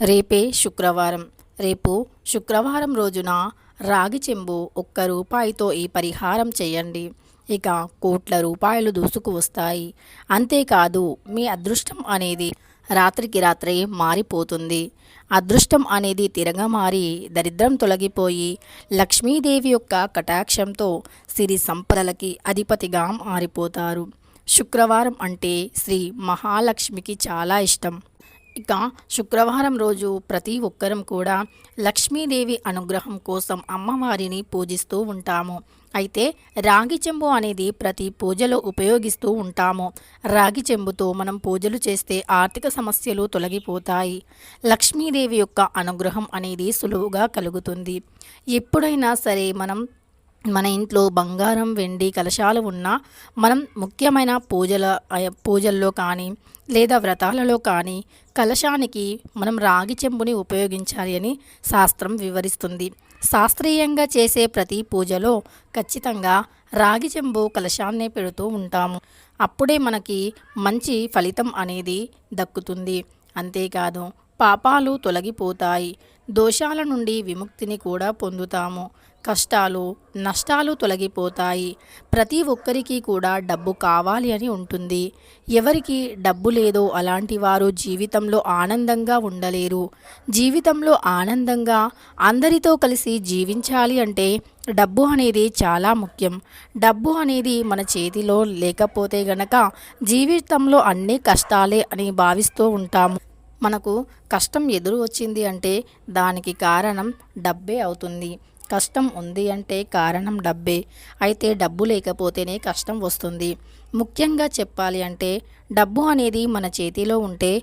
రేపే శుక్రవారం. రేపు శుక్రవారం రోజున రాగి చెంబు ఒక్క రూపాయితో ఈ పరిహారం చేయండి. ఇక కోట్ల రూపాయలు దూసుకు వస్తాయి. అంతేకాదు మీ అదృష్టం అనేది రాత్రికి రాత్రే మారిపోతుంది. అదృష్టం అనేది తిరగమారి దరిద్రం తొలగిపోయి లక్ష్మీదేవి యొక్క కటాక్షంతో సిరి సంపదలకి అధిపతిగా మారిపోతారు. శుక్రవారం అంటే శ్రీ మహాలక్ష్మికి చాలా ఇష్టం. ఇక శుక్రవారం రోజు ప్రతి ఒక్కరం కూడా లక్ష్మీదేవి అనుగ్రహం కోసం అమ్మవారిని పూజిస్తూ ఉంటాము. అయితే రాగి చెంబు అనేది ప్రతి పూజలో ఉపయోగిస్తూ ఉంటాము. రాగి చెంబుతో మనం పూజలు చేస్తే ఆర్థిక సమస్యలు తొలగిపోతాయి. లక్ష్మీదేవి యొక్క అనుగ్రహం అనేది సులువుగా కలుగుతుంది. ఎప్పుడైనా సరే మనం మన ఇంట్లో బంగారం వెండి కలశాలు ఉన్నా మనం ముఖ్యమైన పూజల పూజల్లో కానీ లేదా వ్రతాలలో కానీ కలశానికి మనం రాగి చెంబుని ఉపయోగించాలి అని శాస్త్రం వివరిస్తుంది. శాస్త్రీయంగా చేసే ప్రతి పూజలో ఖచ్చితంగా రాగి చెంబు కలశాన్నే పెడుతూ ఉంటాము. అప్పుడే మనకి మంచి ఫలితం అనేది దక్కుతుంది. అంతేకాదు పాపాలు తొలగిపోతాయి. దోషాల నుండి విముక్తిని కూడా పొందుతాము. కష్టాలు నష్టాలు తొలగిపోతాయి. ప్రతి ఒక్కరికి కూడా డబ్బు కావాలి అని ఉంటుంది. ఎవరికి డబ్బు లేదో అలాంటి వారు జీవితంలో ఆనందంగా ఉండలేరు. జీవితంలో ఆనందంగా అందరితో కలిసి జీవించాలి అంటే డబ్బు అనేది చాలా ముఖ్యం. డబ్బు అనేది మన చేతిలో లేకపోతే గనక జీవితంలో అన్ని కష్టాలే అని భావిస్తూ ఉంటాము. మనకు కష్టం ఎదురు వచ్చింది అంటే దానికి కారణం డబ్బే అవుతుంది. కష్టం ఉంది అంటే కారణం డబ్బే. అయితే డబ్బు లేకపోతేనే కష్టం వస్తుంది. ముఖ్యంగా చెప్పాలి అంటే డబ్బు అనేది మన చేతిలో ఉంటే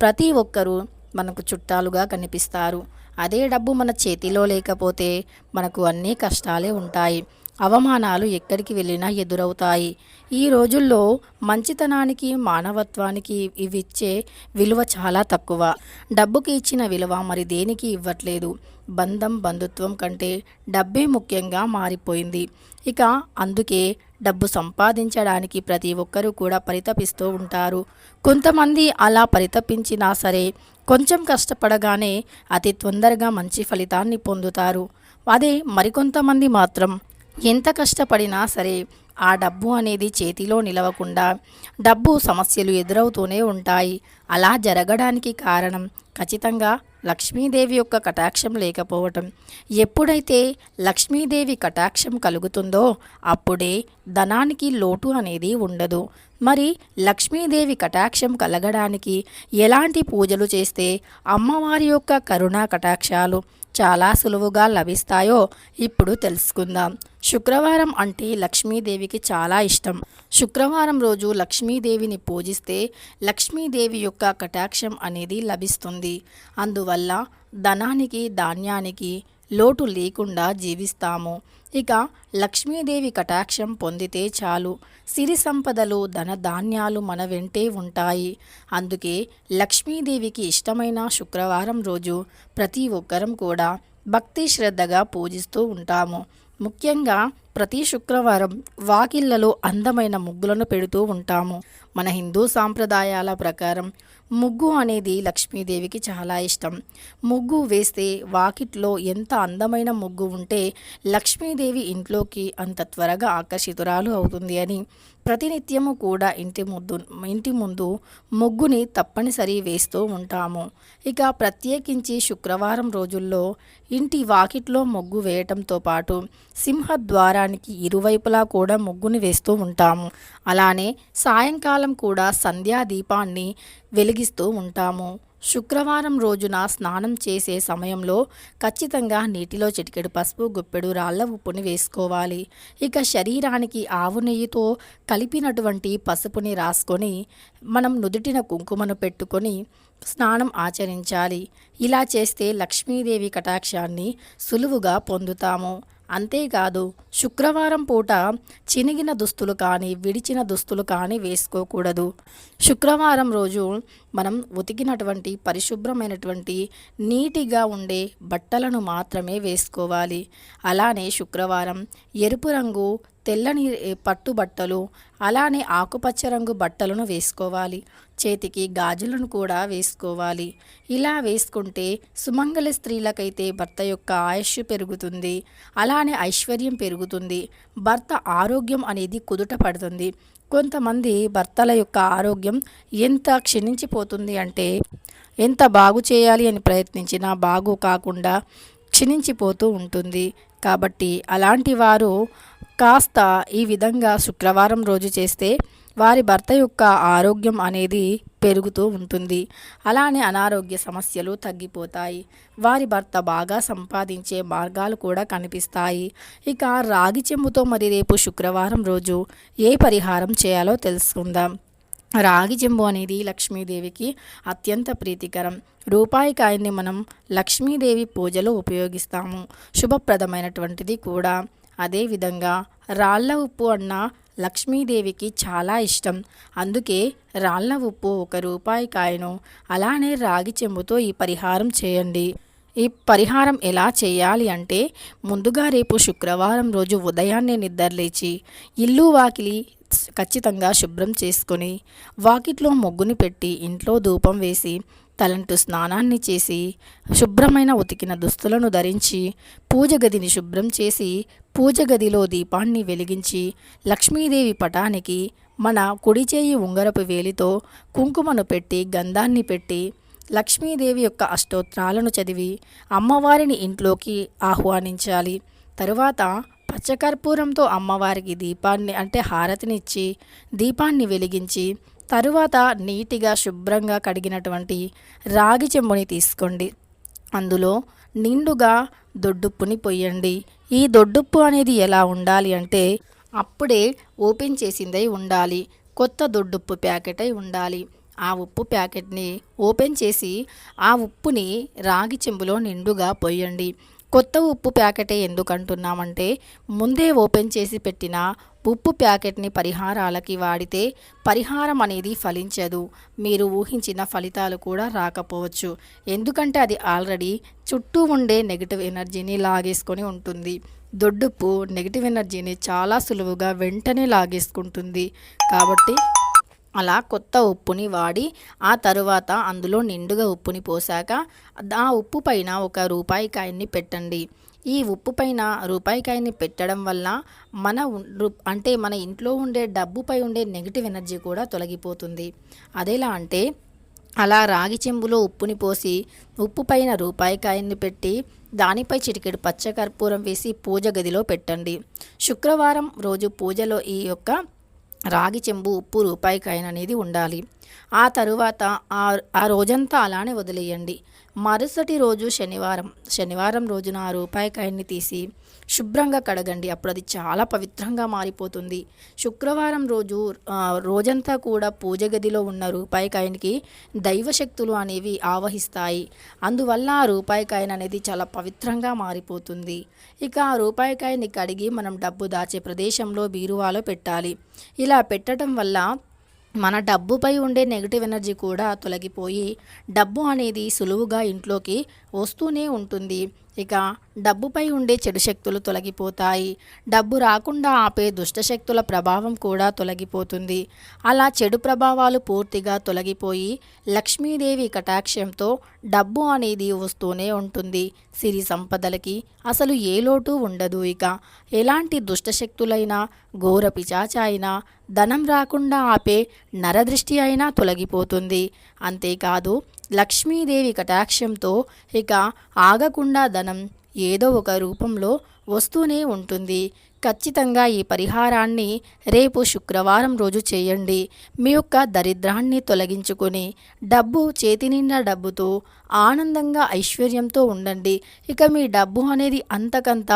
ప్రతి ఒక్కరూ మనకు చుట్టాలుగా కనిపిస్తారు. అదే డబ్బు మన చేతిలో లేకపోతే మనకు అన్ని కష్టాలే ఉంటాయి. అవమానాలు ఎక్కడికి వెళ్ళినా ఎదురవుతాయి. ఈ రోజుల్లో మంచితనానికి మానవత్వానికి ఇవిచ్చే విలువ చాలా తక్కువ. డబ్బుకి ఇచ్చిన విలువ మరి దేనికి ఇవ్వట్లేదు? బంధం బంధుత్వం కంటే డబ్బే ముఖ్యంగా మారిపోయింది. ఇక అందుకే డబ్బు సంపాదించడానికి ప్రతి ఒక్కరూ కూడా పరితపిస్తూ ఉంటారు. కొంతమంది అలా పరితపించినా సరే కొంచెం కష్టపడగానే అతి తొందరగా మంచి ఫలితాన్ని పొందుతారు. అదే మరికొంతమంది మాత్రం ఎంత కష్టపడినా సరే ఆ డబ్బు అనేది చేతిలో నిలవకుండా డబ్బు సమస్యలు ఎదురవుతూనే ఉంటాయి. అలా జరగడానికి కారణం ఖచ్చితంగా లక్ష్మీదేవి యొక్క కటాక్షం లేకపోవటం. ఎప్పుడైతే లక్ష్మీదేవి కటాక్షం కలుగుతుందో అప్పుడే ధనానికి లోటు అనేది ఉండదు. మరి లక్ష్మీదేవి కటాక్షం కలగడానికి ఎలాంటి పూజలు చేస్తే అమ్మవారి యొక్క కరుణా కటాక్షాలు చాలా సులువుగా లభిస్తాయో ఇప్పుడు తెలుసుకుందాం. శుక్రవారం అంటే లక్ష్మీదేవికి చాలా ఇష్టం. శుక్రవారం రోజు లక్ష్మీదేవిని పూజిస్తే లక్ష్మీదేవి యొక్క కటాక్షం అనేది లభిస్తుంది. అందువల్ల ధనానికి ధాన్యానికి లోటు లేకుండా జీవిస్తాము. ఇక లక్ష్మీదేవి కటాక్షం పొందితే చాలు. సిరి సంపదలు ధన ధాన్యాలు మన వెంటే ఉంటాయి. అందుకే లక్ష్మీదేవికి ఇష్టమైన శుక్రవారం రోజు ప్రతి ఒక్కరం కూడా భక్తి శ్రద్ధగా పూజిస్తూ ఉంటాము. ముఖ్యంగా ప్రతి శుక్రవారం వాకిళ్ళలో అందమైన ముగ్గులను పెడుతూ ఉంటాము. మన హిందూ సాంప్రదాయాల ప్రకారం ముగ్గు అనేది లక్ష్మీదేవికి చాలా ఇష్టం. ముగ్గు వేస్తే వాకిట్లో ఎంత అందమైన ముగ్గు ఉంటే లక్ష్మీదేవి ఇంట్లోకి అంత త్వరగా ఆకర్షితురాలు అవుతుంది అని ప్రతినిత్యము కూడా ఇంటి ముద్దు ఇంటి ముందు ముగ్గుని తప్పనిసరి వేస్తూ ఉంటాము. ఇక ప్రత్యేకించి శుక్రవారం రోజుల్లో ఇంటి వాకిట్లో ముగ్గు వేయటంతో పాటు సింహద్వారానికి ఇరువైపులా కూడా ముగ్గుని వేస్తూ ఉంటాము. అలానే సాయంకాలం కూడా సంధ్యా దీపాన్ని వెలిగిస్తూ ఉంటాము. శుక్రవారం రోజున స్నానం చేసే సమయంలో ఖచ్చితంగా నీటిలో చిటికెడు పసుపు గుప్పెడు రాళ్ళ ఉప్పుని వేసుకోవాలి. ఇక శరీరానికి ఆవు నెయ్యితో కలిపినటువంటి పసుపుని రాసుకొని మనం నుదుటిన కుంకుమను పెట్టుకొని స్నానం ఆచరించాలి. ఇలా చేస్తే లక్ష్మీదేవి కటాక్షాన్ని సులువుగా పొందుతాము. అంతేకాదు శుక్రవారం పూట చినిగిన దుస్తులు కానీ విడిచిన దుస్తులు కానీ వేసుకోకూడదు. శుక్రవారం రోజు మనం ఉతికినటువంటి పరిశుభ్రమైనటువంటి నీటిగా ఉండే బట్టలను మాత్రమే వేసుకోవాలి. అలానే శుక్రవారం ఎరుపు రంగు తెల్లని పట్టు బట్టలు అలానే ఆకుపచ్చ రంగు బట్టలను వేసుకోవాలి. చేతికి గాజులను కూడా వేసుకోవాలి. ఇలా వేసుకుంటే సుమంగళ స్త్రీలకైతే భర్త యొక్క ఆయుష్ పెరుగుతుంది. అలానే ఐశ్వర్యం పెరుగుతుంది. భర్త ఆరోగ్యం అనేది కుదుట పడుతుంది. కొంతమంది భర్తల యొక్క ఆరోగ్యం ఎంత క్షీణించిపోతుంది అంటే ఎంత బాగు చేయాలి అని ప్రయత్నించినా బాగు కాకుండా క్షీణించిపోతూ ఉంటుంది. కాబట్టి అలాంటి వారు కాస్త ఈ విధంగా శుక్రవారం రోజు చేస్తే వారి భర్త యొక్క ఆరోగ్యం అనేది పెరుగుతూ ఉంటుంది. అలానే అనారోగ్య సమస్యలు తగ్గిపోతాయి. వారి భర్త బాగా సంపాదించే మార్గాలు కూడా కనిపిస్తాయి. ఇక రాగి చెంబుతో మరి రేపు శుక్రవారం రోజు ఏ పరిహారం చేయాలో తెలుసుకుందాం. రాగి చెంబు అనేది లక్ష్మీదేవికి అత్యంత ప్రీతికరం. రూపాయి కాయన్ని మనం లక్ష్మీదేవి పూజలో ఉపయోగిస్తాము. శుభప్రదమైనటువంటిది కూడా. అదేవిధంగా రాళ్ళ ఉప్పు అన్న లక్ష్మీదేవికి చాలా ఇష్టం. అందుకే రాళ్ళ ఉప్పు ఒక రూపాయి కాయను అలానే రాగి చెంబుతో ఈ పరిహారం చేయండి. ఈ పరిహారం ఎలా చేయాలి అంటే ముందుగా రేపు శుక్రవారం రోజు ఉదయాన్నే నిద్రలేచి ఇల్లు వాకిలి ఖచ్చితంగా శుభ్రం చేసుకొని వాకిట్లో ముగ్గుని పెట్టి ఇంట్లో ధూపం వేసి తలంటు స్నానాన్ని చేసి శుభ్రమైన ఉతికిన దుస్తులను ధరించి పూజ గదిని శుభ్రం చేసి పూజ గదిలో దీపాన్ని వెలిగించి లక్ష్మీదేవి పటానికి మన కుడి చేయి ఉంగరపు వేలితో కుంకుమను పెట్టి గంధాన్ని పెట్టి లక్ష్మీదేవి యొక్క అష్టోత్రాలను చదివి అమ్మవారిని ఇంట్లోకి ఆహ్వానించాలి. తరువాత పచ్చకర్పూరంతో అమ్మవారికి దీపాన్ని అంటే హారతినిచ్చి దీపాన్ని వెలిగించి తరువాత నీటిగా శుభ్రంగా కడిగినటువంటి రాగి చెంబుని తీసుకోండి. అందులో నిండుగా దొడ్డుప్పుని పొయ్యండి. ఈ దొడ్డుప్పు అనేది ఎలా ఉండాలి అంటే అప్పుడే ఓపెన్ చేసిందై ఉండాలి. కొత్త దొడ్డుప్పు ప్యాకెట్ అయి ఉండాలి. ఆ ఉప్పు ప్యాకెట్ని ఓపెన్ చేసి ఆ ఉప్పుని రాగి చెంబులో నిండుగా పొయ్యండి. కొత్త ఉప్పు ప్యాకెటే ఎందుకంటున్నామంటే ముందే ఓపెన్ చేసి పెట్టిన ఉప్పు ప్యాకెట్ని పరిహారాలకి వాడితే పరిహారం అనేది ఫలించదు. మీరు ఊహించిన ఫలితాలు కూడా రాకపోవచ్చు. ఎందుకంటే అది ఆల్రెడీ చుట్టూ ఉండే నెగిటివ్ ఎనర్జీని లాగేసుకొని ఉంటుంది. దొడ్డుప్పు నెగిటివ్ ఎనర్జీని చాలా సులువుగా వెంటనే లాగేసుకుంటుంది. కాబట్టి అలా కొత్త ఉప్పుని వాడి ఆ తరువాత అందులో నిండుగా ఉప్పుని పోసాక ఆ ఉప్పు పైన ఒక రూపాయి కాయన్ని పెట్టండి. ఈ ఉప్పు పైన రూపాయి కాయని పెట్టడం వల్ల మన అంటే మన ఇంట్లో ఉండే డబ్బుపై ఉండే నెగిటివ్ ఎనర్జీ కూడా తొలగిపోతుంది. అదేలా అంటే అలా రాగి చెంబులో ఉప్పుని పోసి ఉప్పు పైన రూపాయి కాయన్ని పెట్టి దానిపై చిటికెడు పచ్చకర్పూరం వేసి పూజ గదిలో పెట్టండి. శుక్రవారం రోజు పూజలో ఈ యొక్క రాగి చెంబు ఉప్పు రూపాయి అనేది ఉండాలి. ఆ తరువాత ఆ ఆ రోజంతా అలానే వదిలేయండి. మరుసటి రోజు శనివారం. శనివారం రోజున ఆ రూపాయికాయన్ని తీసి శుభ్రంగా కడగండి. అప్పుడు అది చాలా పవిత్రంగా మారిపోతుంది. శుక్రవారం రోజు రోజంతా కూడా పూజ గదిలో ఉన్న రూపాయికాయనికి దైవశక్తులు అనేవి ఆవహిస్తాయి. అందువల్ల ఆ రూపాయికాయన అనేది చాలా పవిత్రంగా మారిపోతుంది. ఇక ఆ రూపాయికాయని కడిగి మనం డబ్బు దాచే ప్రదేశంలో బీరువాలో పెట్టాలి. ఇలా పెట్టడం వల్ల మన డబ్బుపై ఉండే నెగిటివ్ ఎనర్జీ కూడా తొలగిపోయి డబ్బు అనేది సులువుగా ఇంట్లోకి వస్తూనే ఉంటుంది. ఇక డబ్బుపై ఉండే చెడు శక్తులు తొలగిపోతాయి. డబ్బు రాకుండా ఆపే దుష్ట శక్తుల ప్రభావం కూడా తొలగిపోతుంది. అలా చెడు ప్రభావాలు పూర్తిగా తొలగిపోయి లక్ష్మీదేవి కటాక్షంతో డబ్బు అనేది వస్తూనే ఉంటుంది. సిరి సంపదలకి అసలు ఏ లోటు ఉండదు ఇక. ఎలాంటి దుష్టశక్తులైనా ఘోర పిచాచ అయినా ధనం రాకుండా ఆపే నరదృష్టి అయినా తొలగిపోతుంది. అంతేకాదు లక్ష్మీదేవి కటాక్షంతో ఇక ఆగకుండా ధనం ఏదో ఒక రూపంలో వస్తూనే ఉంటుంది. ఖచ్చితంగా ఈ పరిహారాన్ని రేపు శుక్రవారం రోజు చేయండి. మీ యొక్క దరిద్రాన్ని తొలగించుకొని డబ్బు చేతి నిండా డబ్బుతో ఆనందంగా ఐశ్వర్యంతో ఉండండి. ఇక మీ డబ్బు అనేది అంతకంత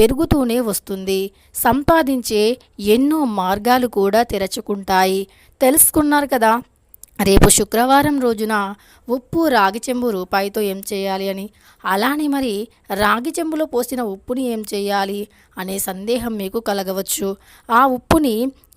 పెరుగుతూనే వస్తుంది. సంపాదించే ఎన్నో మార్గాలు కూడా తెరచుకుంటాయి. తెలుసుకున్నారు కదా? రేపు శుక్రవారం రోజున ఉప్పు రాగి చెంబు రూపాయితో ఏం చేయాలి అని? అలానే మరి రాగి చెంబులో పోసిన ఉప్పుని ఏం చేయాలి అనే సందేహం మీకు కలగవచ్చు. ఆ ఉప్పుని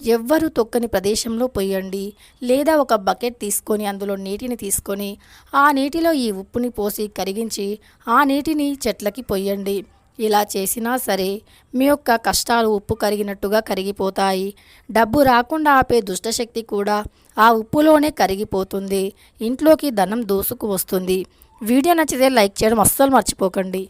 ఎవ్వరు తొక్కని ప్రదేశంలో పోయండి. లేదా ఒక బకెట్ తీసుకొని అందులో నీటిని తీసుకొని ఆ నీటిలో ఈ ఉప్పుని పోసి కరిగించి ఆ నీటిని చెట్లకి పొయ్యండి ఇలా చేసినా సరే మీ యొక్క కష్టాలు ఉప్పు కరిగినట్టుగా కరిగిపోతాయి. డబ్బు రాకుండా ఆపే దుష్టశక్తి కూడా ఆ ఉప్పులోనే కరిగిపోతుంది. ఇంట్లోకి ధనం దూసుకు వస్తుంది. వీడియో నచ్చితే లైక్ చేయడం అస్సలు మర్చిపోకండి.